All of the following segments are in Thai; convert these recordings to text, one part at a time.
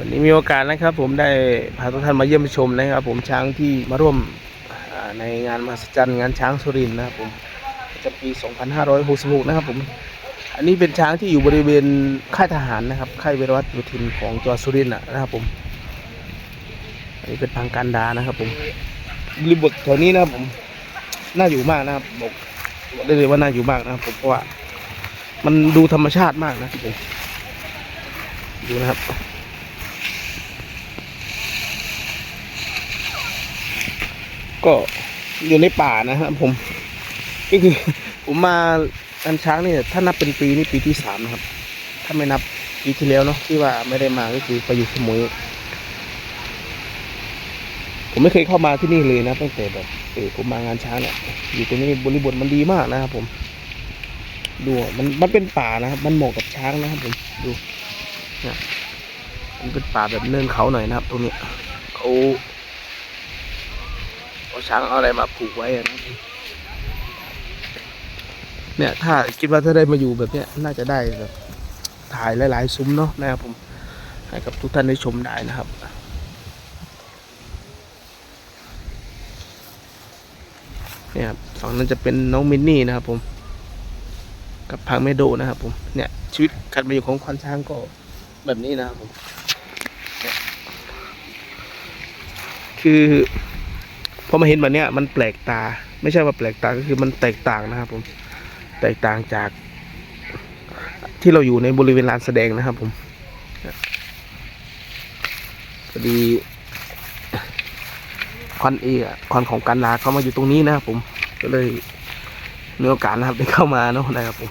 วันนี้มีโอกาสนะครับ ผมได้พาทุกท่านมาเยี่ยมชมนะครับ ผมช้างที่มาร่วมในงานมหัศจรรย์งานช้างสุรินนะครับผมประจำปี 2566 นะครับผม อันนี้เป็นช้างที่อยู่บริเวณค่ายทหารนะครับค่ายเวรวัตโยธินของจังหวัดสุรินทร์นะนะครับผมอันนี้เป็นพังการดานะครับ ผมริบทแถวนี้นะครับผมน่าอยู่มากนะครับบอกได้เลยว่าน่าอยู่มากนะครับผมเพราะว่ามันดูธรรมชาติมากนะครับผมดูนะครับ ก็อยู่ในป่านะครับผม ก็คือผมมาอันช้างเนี่ยถ้านับเป็นปีนี่ปีที่สามนะครับ ถ้าไม่นับปีที่แล้วเนาะที่ว่าไม่ได้มาก็คือไปอยู่สมุยผมไม่เคยเข้ามาที่นี่เลยนะตั้งแต่แบบเออผมมางานช้างเนี่ยอยู่ตรงนี้บริบทมันดีมากนะครับผม ดูมันมันเป็นป่านะครับ มันเหมาะกับช้างนะครับผมดูเนี่ยมันเป็นป่าแบบเนินเขาหน่อยนะครับ ตรงนี้เขา เอาช้างเอาอะไรมาผูกไว้นะเนี่ย ถ้าคิดว่าถ้าได้มาอยู่แบบเนี้ยน่าจะได้แบบถ่ายหลาย ๆ ซุ้มเนาะนะครับผมให้กับทุกท่านได้ชมได้นะครับเนี่ยครับฝั่งนั้นจะเป็นน้องมินนี่นะครับผม กับพังเมโดนะครับผมเนี่ยชีวิตการมาอยู่ของควานช้างก็แบบนี้นะครับผมคือ พอมาเห็นแบบเนี้ยมันแปลกตา ไม่ใช่ว่าแปลกตาก็คือมันแตกต่างนะครับ ผมแตกต่างจาก ที่เราอยู่ในบริเวณลานแสดงนะครับ ผมพอดีควันเอควันของการลาเขามาอยู่ตรงนี้นะครับ ผมก็เลยมีโอกาสนะครับได้เข้ามาเนาะนะครับผม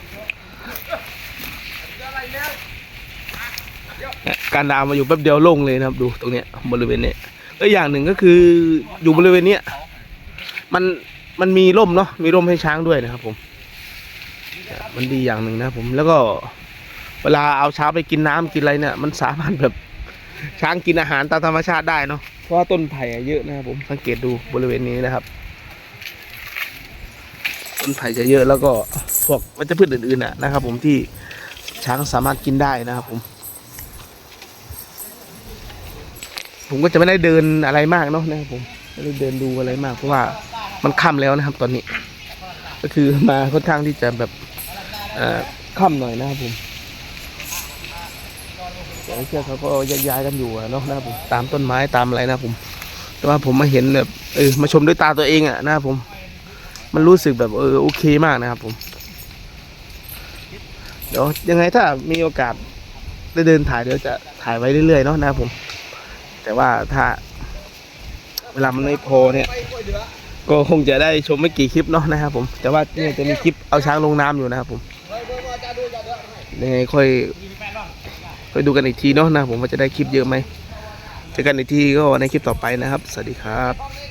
การดามาอยู่แป๊บเดียวลงเลยนะครับ ดูตรงเนี้ยบริเวณเนี้ย แล้วอย่างหนึ่งก็คืออยู่บริเวณเนี้ยมันมันมีร่มเนาะมีร่มให้ช้างด้วยนะครับ ผม มันดีอย่างหนึ่งนะผมแล้วก็เวลาเอาช้างไปกินน้ำกินอะไรเนี่ย มันสามารถแบบช้างกินอาหารตามธรรมชาติได้เนาะเพราะว่าต้นไผ่เยอะนะครับผมสังเกตดูบริเวณนี้นะครับ ต้นไผ่จะเยอะแล้วก็พวกวัชพืชอื่นๆน่ะนะครับ ผมที่ช้างสามารถกินได้นะครับผม ผมก็จะไม่ได้เดินอะไรมากเนาะนะครับผมไม่ได้เดินดูอะไรมากเพราะว่ามันค่ำแล้วนะครับ ตอนนี้ ก็คือมาค่อนข้างที่จะแบบค่ำหน่อยนะครับผมแต่เชือกเขาก็ย้ายกันอยู่เนาะนะครับผมตามต้นไม้ตามอะไรนะครับผม แต่ว่าผมมาเห็นแบบเออมาชมด้วยตาตัวเองอะนะครับผม มันรู้สึกแบบเออโอเคมากนะครับผมเดี๋ยวยังไงถ้ามีโอกาสได้เดินถ่ายเดี๋ยวจะถ่ายไว้เรื่อยๆเนาะนะครับผม แต่ว่าถ้า เวลามันไม่พอเนี่ย ก็คงจะได้ชมไม่กี่คลิปเนาะนะครับผม แต่ว่าเนี่ยจะมีคลิปเอาช้างลงน้ำอยู่นะครับผมยังไงค่อยค่อยดูกันอีกทีเนาะนะผมว่าจะได้คลิปเยอะไหมเจอกันอีกทีก็ในคลิปต่อไปนะครับ สวัสดีครับ